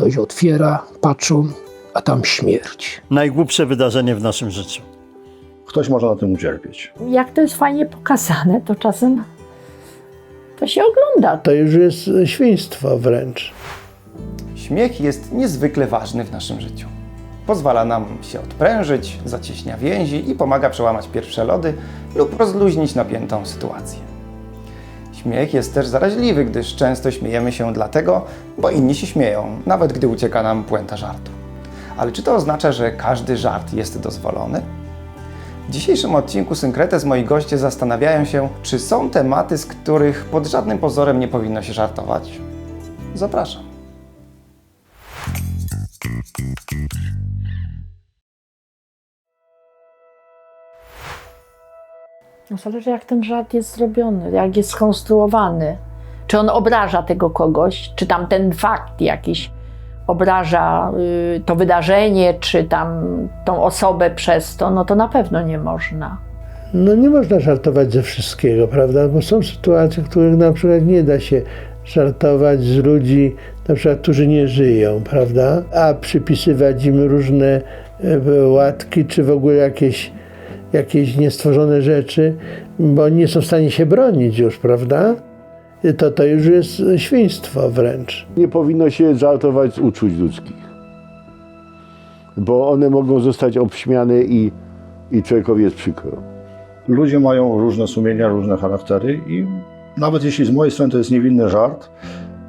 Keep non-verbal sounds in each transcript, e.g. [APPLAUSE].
Ktoś otwiera, patrzą, a tam śmierć. Najgłupsze wydarzenie w naszym życiu. Ktoś może na tym ucierpieć. Jak to jest fajnie pokazane, to czasem to się ogląda. To już jest świństwo wręcz. Śmiech jest niezwykle ważny w naszym życiu. Pozwala nam się odprężyć, zacieśnia więzi i pomaga przełamać pierwsze lody lub rozluźnić napiętą sytuację. Śmiech jest też zaraźliwy, gdyż często śmiejemy się dlatego, bo inni się śmieją, nawet gdy ucieka nam puenta żartu. Ale czy to oznacza, że każdy żart jest dozwolony? W dzisiejszym odcinku Synkretes moi goście zastanawiają się, czy są tematy, z których pod żadnym pozorem nie powinno się żartować. Zapraszam. No zależy jak ten żart jest zrobiony, jak jest skonstruowany. Czy on obraża tego kogoś, czy tam ten fakt jakiś obraża y, to wydarzenie, czy tam tą osobę przez to, no to na pewno nie można. No nie można żartować ze wszystkiego, prawda? Bo są sytuacje, w których na przykład nie da się żartować z ludzi, na przykład, którzy nie żyją, prawda? A przypisywać im różne e, łatki, czy w ogóle jakieś, jakieś niestworzone rzeczy, bo nie są w stanie się bronić już, prawda? To, to już jest świństwo wręcz. Nie powinno się żartować z uczuć ludzkich, bo one mogą zostać obśmiane i, i człowiekowi jest przykro. Ludzie mają różne sumienia, różne charaktery i nawet jeśli z mojej strony to jest niewinny żart,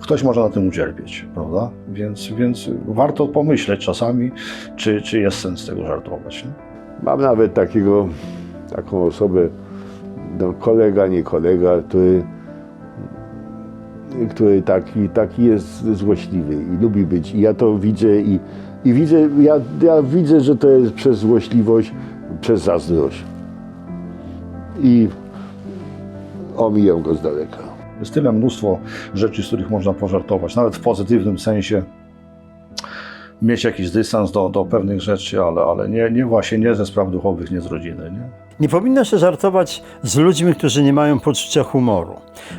ktoś może na tym ucierpieć, prawda? Więc, więc warto pomyśleć czasami, czy, czy jest sens tego żartować. Nie? Mam nawet takiego, taką osobę, no, kolega, nie kolega, który, który taki, taki jest złośliwy i lubi być. I ja to widzę i, i widzę, ja, ja widzę, że to jest przez złośliwość, przez zazdrość. I omijam go z daleka. Jest tyle mnóstwo rzeczy, z których można pożartować, nawet w pozytywnym sensie. Mieć jakiś dystans do, do pewnych rzeczy, ale, ale nie, nie właśnie nie ze spraw duchowych, nie z rodziny. Nie? Nie powinno się żartować z ludźmi, którzy nie mają poczucia humoru,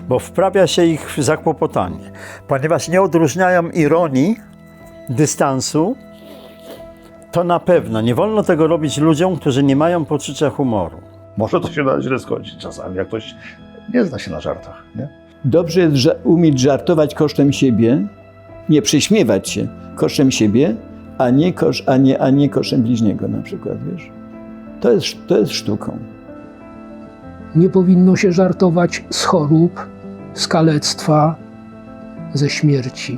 bo wprawia się ich w zakłopotanie, ponieważ nie odróżniają ironii, dystansu. To na pewno nie wolno tego robić ludziom, którzy nie mają poczucia humoru. Może to się źle skończyć czasami, jak ktoś nie zna się na żartach. Nie? Dobrze jest umieć żartować kosztem siebie, nie prześmiewać się kosztem siebie, a nie, kosz, a nie, a nie kosztem bliźniego na przykład, wiesz. To jest, to jest sztuką. Nie powinno się żartować z chorób, z kalectwa, ze śmierci.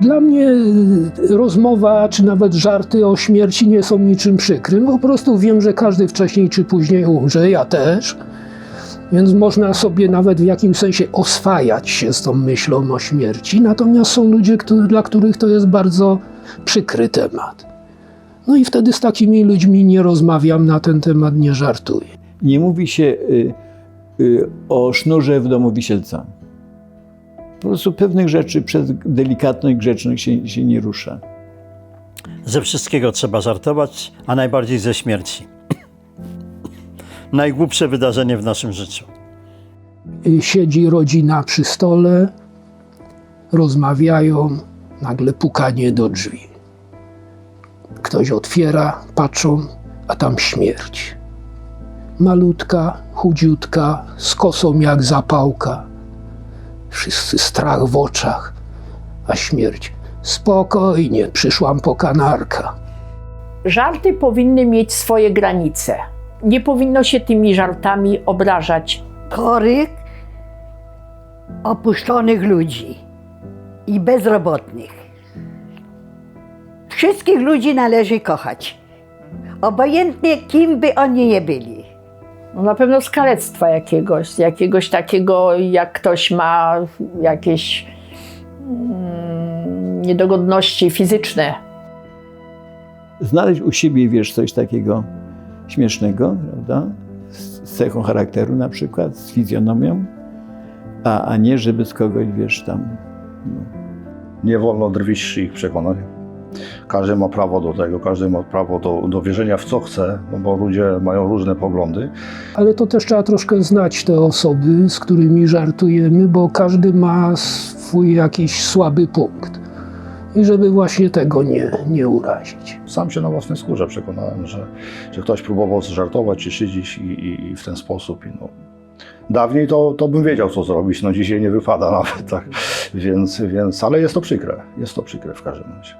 Dla mnie y, rozmowa, czy nawet żarty o śmierci nie są niczym przykrym. Po prostu wiem, że każdy wcześniej czy później umrze, ja też. Więc można sobie nawet w jakimś sensie oswajać się z tą myślą o śmierci. Natomiast są ludzie, którzy, dla których to jest bardzo przykry temat. No i wtedy z takimi ludźmi nie rozmawiam na ten temat, nie żartuję. Nie mówi się y, y, o sznurze w domu wisielca. Po prostu pewnych rzeczy przez delikatność, grzeczność się, się nie rusza. Ze wszystkiego trzeba żartować, a najbardziej ze śmierci. Najgłupsze wydarzenie w naszym życiu. Y, siedzi rodzina przy stole, rozmawiają, nagle pukanie do drzwi. Ktoś otwiera, patrzą, a tam śmierć. Malutka, chudziutka, z kosą jak zapałka. Wszyscy strach w oczach, a śmierć. Spokojnie, przyszłam po kanarka. Żarty powinny mieć swoje granice. Nie powinno się tymi żartami obrażać chorych, opuszczonych ludzi i bezrobotnych. Wszystkich ludzi należy kochać. Obojętnie kim by oni nie byli. No na pewno z kalectwa jakiegoś, jakiegoś takiego, jak ktoś ma jakieś mm, niedogodności fizyczne. Znaleźć u siebie, wiesz, coś takiego śmiesznego, prawda? Z cechą charakteru na przykład, z fizjonomią, a, a nie żeby z kogoś, wiesz, tam... No. Nie wolno drwić z ich przekonań. Każdy ma prawo do tego, każdy ma prawo do, do wierzenia w co chce, no bo ludzie mają różne poglądy. Ale to też trzeba troszkę znać te osoby, z którymi żartujemy, bo każdy ma swój jakiś słaby punkt. I żeby właśnie tego nie, nie urazić. Sam się na własnej skórze przekonałem, że, że ktoś próbował żartować czy szydzić i, i, i w ten sposób. I no, dawniej to, to bym wiedział, co zrobić, no dzisiaj nie wypada [LAUGHS] nawet, tak. Więc, więc, ale jest to przykre, jest to przykre w każdym razie.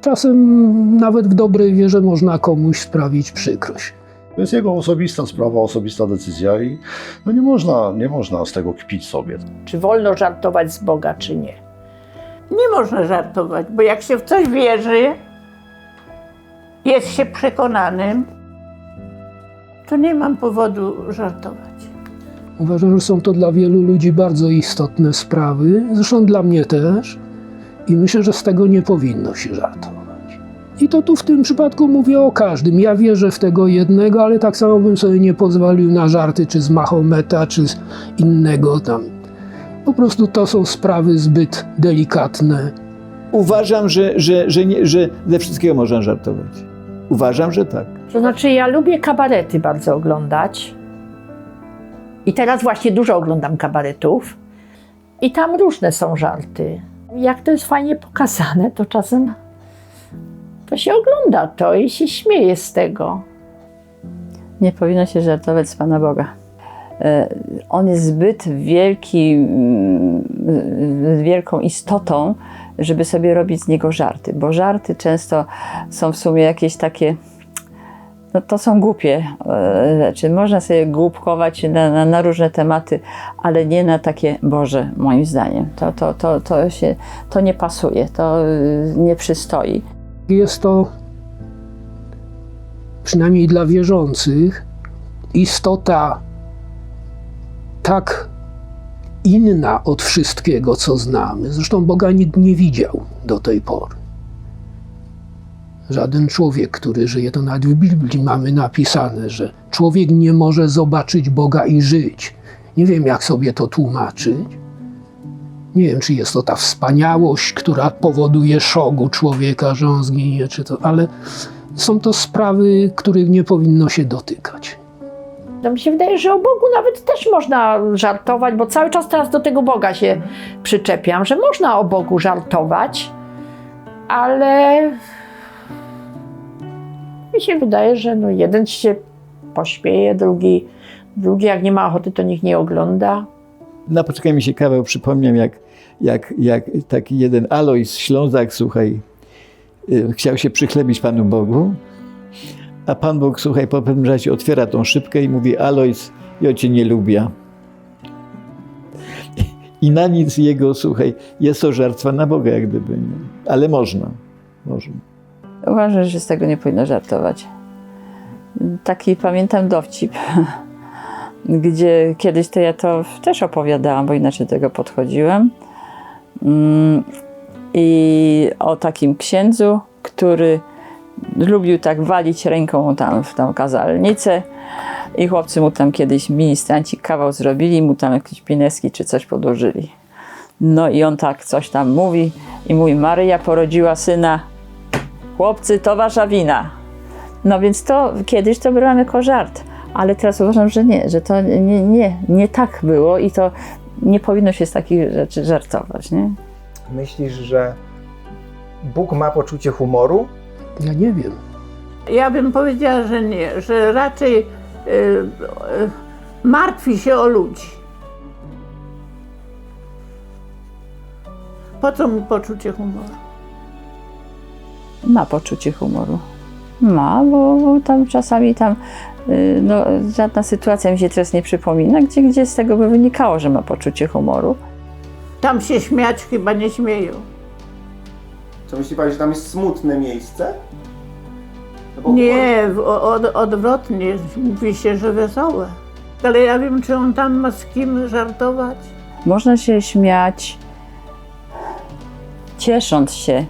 Czasem nawet w dobrej wierze można komuś sprawić przykrość. To jest jego osobista sprawa, osobista decyzja i no nie, można, nie można z tego kpić sobie. Czy wolno żartować z Boga, czy nie? Nie można żartować, bo jak się w coś wierzy, jest się przekonanym, to nie mam powodu żartować. Uważam, że są to dla wielu ludzi bardzo istotne sprawy, zresztą dla mnie też, i myślę, że z tego nie powinno się żartować. I to tu w tym przypadku mówię o każdym. Ja wierzę w tego jednego, ale tak samo bym sobie nie pozwolił na żarty czy z Mahometa, czy z innego tam. Po prostu to są sprawy zbyt delikatne. Uważam, że, że, że, nie, że ze wszystkiego można żartować. Uważam, że tak. To znaczy, ja lubię kabarety bardzo oglądać. I teraz właśnie dużo oglądam kabaretów. I tam różne są żarty. Jak to jest fajnie pokazane, to czasem to się ogląda to i się śmieje z tego. Nie powinno się żartować z Pana Boga. E, On jest zbyt wielki, mm, wielką istotą, żeby sobie robić z niego żarty, bo żarty często są w sumie jakieś takie, no to są głupie e, rzeczy. Można sobie głupkować na, na, na różne tematy, ale nie na takie Boże, moim zdaniem. To, to, to, to, się, to nie pasuje, to y, nie przystoi. Jest to, przynajmniej dla wierzących, istota tak inna od wszystkiego, co znamy. Zresztą Boga nikt nie widział do tej pory. Żaden człowiek, który żyje, to nawet w Biblii mamy napisane, że człowiek nie może zobaczyć Boga i żyć. Nie wiem, jak sobie to tłumaczyć. Nie wiem, czy jest to ta wspaniałość, która powoduje szok u człowieka, że on zginie, czy to, ale są to sprawy, których nie powinno się dotykać. To mi się wydaje, że o Bogu nawet też można żartować, bo cały czas teraz do tego Boga się przyczepiam, że można o Bogu żartować, ale mi się wydaje, że no jeden się pośmieje, drugi, drugi jak nie ma ochoty, to niech nie ogląda. Na poczekaj mi się kawał przypomniał, jak, jak, jak taki jeden Alois Ślązak, słuchaj, y, chciał się przychlebić Panu Bogu, a Pan Bóg, słuchaj, po pewnym czasie otwiera tą szybkę i mówi, Alois, ja Cię nie lubię. I na nic jego, słuchaj, jest to żartwa na Boga, jak gdyby, nie? ale można, można. Uważam, że z tego nie powinno żartować. Taki pamiętam dowcip, [LAUGHS] gdzie kiedyś to ja to też opowiadałam, bo inaczej do tego podchodziłem. Mm, I o takim księdzu, który lubił tak walić ręką tam w tą kazalnicę i chłopcy mu tam kiedyś ministranci kawał zrobili, mu tam jakieś pineski czy coś podłożyli. No i on tak coś tam mówi i mówi, Maryja porodziła syna, chłopcy, to wasza wina. No więc to kiedyś to brałam jako żart, ale teraz uważam, że nie, że to nie, nie, nie tak było i to nie powinno się z takich rzeczy żartować, nie? Myślisz, że Bóg ma poczucie humoru? Ja nie wiem. Ja bym powiedziała, że nie, że raczej y, y, martwi się o ludzi. Po co mu poczucie humoru? Ma poczucie humoru. Ma, bo, bo tam czasami tam y, no, żadna sytuacja mi się teraz nie przypomina, gdzie, gdzie z tego by wynikało, że ma poczucie humoru. Tam się śmiać chyba nie śmieją. Co myśli Pani, że tam jest smutne miejsce? No Nie, od, odwrotnie, mówi się, że wesołe. Ale ja wiem, czy on tam ma z kim żartować. Można się śmiać, ciesząc się,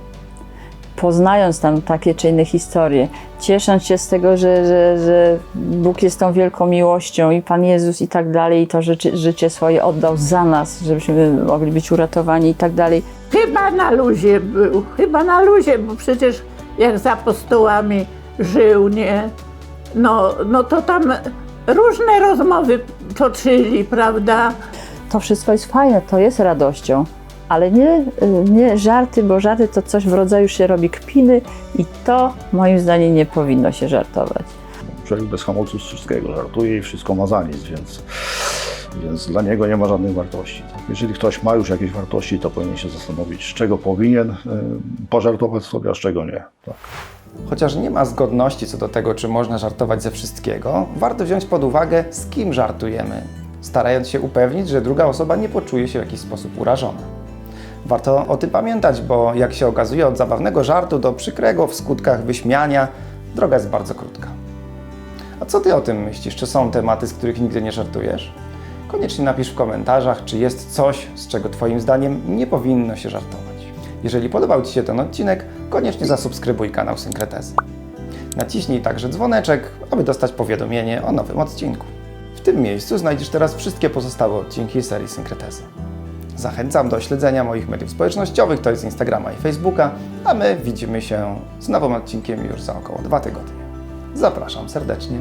poznając tam takie czy inne historie, ciesząc się z tego, że, że, że Bóg jest tą wielką miłością i Pan Jezus i tak dalej, i to życie, życie swoje oddał za nas, żebyśmy mogli być uratowani i tak dalej. Chyba na luzie był, chyba na luzie, bo przecież jak z apostołami żył, nie? No, no to tam różne rozmowy toczyli, prawda? To wszystko jest fajne, to jest radością. ale nie, nie żarty, bo żarty to coś w rodzaju się robi kpiny i to moim zdaniem nie powinno się żartować. Człowiek bez hamulców z wszystkiego żartuje i wszystko ma za nic, więc, więc dla niego nie ma żadnej wartości. Jeżeli ktoś ma już jakieś wartości, to powinien się zastanowić, z czego powinien y, pożartować sobie, a z czego nie. Tak? Chociaż nie ma zgodności co do tego, czy można żartować ze wszystkiego, warto wziąć pod uwagę, z kim żartujemy, starając się upewnić, że druga osoba nie poczuje się w jakiś sposób urażona. Warto o tym pamiętać, bo jak się okazuje, od zabawnego żartu do przykrego w skutkach wyśmiania droga jest bardzo krótka. A co ty o tym myślisz? Czy są tematy, z których nigdy nie żartujesz? Koniecznie napisz w komentarzach, czy jest coś, z czego Twoim zdaniem nie powinno się żartować. Jeżeli podobał Ci się ten odcinek, koniecznie zasubskrybuj kanał Synkretezy. Naciśnij także dzwoneczek, aby dostać powiadomienie o nowym odcinku. W tym miejscu znajdziesz teraz wszystkie pozostałe odcinki serii Synkretezy. Zachęcam do śledzenia moich mediów społecznościowych, to jest Instagrama i Facebooka, a my widzimy się z nowym odcinkiem już za około dwa tygodnie. Zapraszam serdecznie.